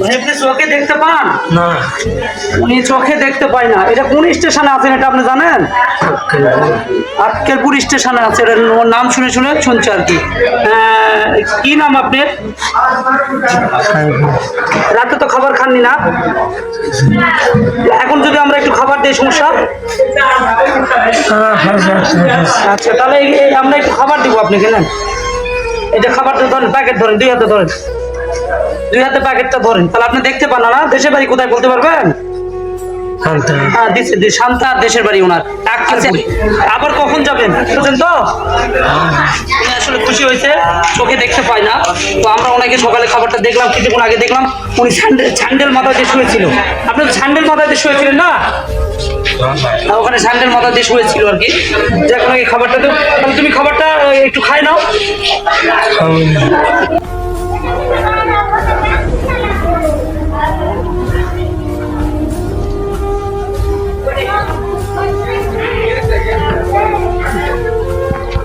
ভাই আপনি চোখে দেখতে পান? না। উনি চোখে দেখতে পায় না। এটা কোন স্টেশনে আছেন এটা আপনি জানেন? আটকেলপুর স্টেশনে আছে। ওর নাম শুনে শুনে শুনছে আর কি। কি নাম আপনার? রাতে তো খাবার খাননি না? এখন যদি আমরা একটু খাবার দিই সমস্যা? আচ্ছা তাহলে এই- এই আমরা একটু খাবার দিব আপনাকে নেন এটা খাবারটা ধরেন প্যাকেট ধরেন দুই হাতে ধরেন। দুই হাতে প্যাকেটটা ধরেন। তাহলে আপনি দেখতে পান না দেশের বাড়ি কোথায় বলতে পারবেন? হ্যাঁ দিচ্ছে শান্তা দেশের বাড়ি ওনার। আচ্ছা। আবার কখন যাবেন? বুঝলেন তো? আসলে খুশি হয়েছে চোখে দেখতে পাই না। তো আমরা ওনাকে সকালে খাবারটা দেখলাম কিছুক্ষণ আগে দেখলাম উনি স্যান্ডেল স্যান্ডেল মাথা দিয়ে শুয়েছিল। আপনি তো স্যান্ডেল মাথা দিয়ে শুয়েছিলেন না? ওখানে স্যান্ডেল মাথা দিয়ে শুয়েছিল আর কি। যে ওনাকে খাবারটা তো তুমি খাবারটা একটু খাই নাও।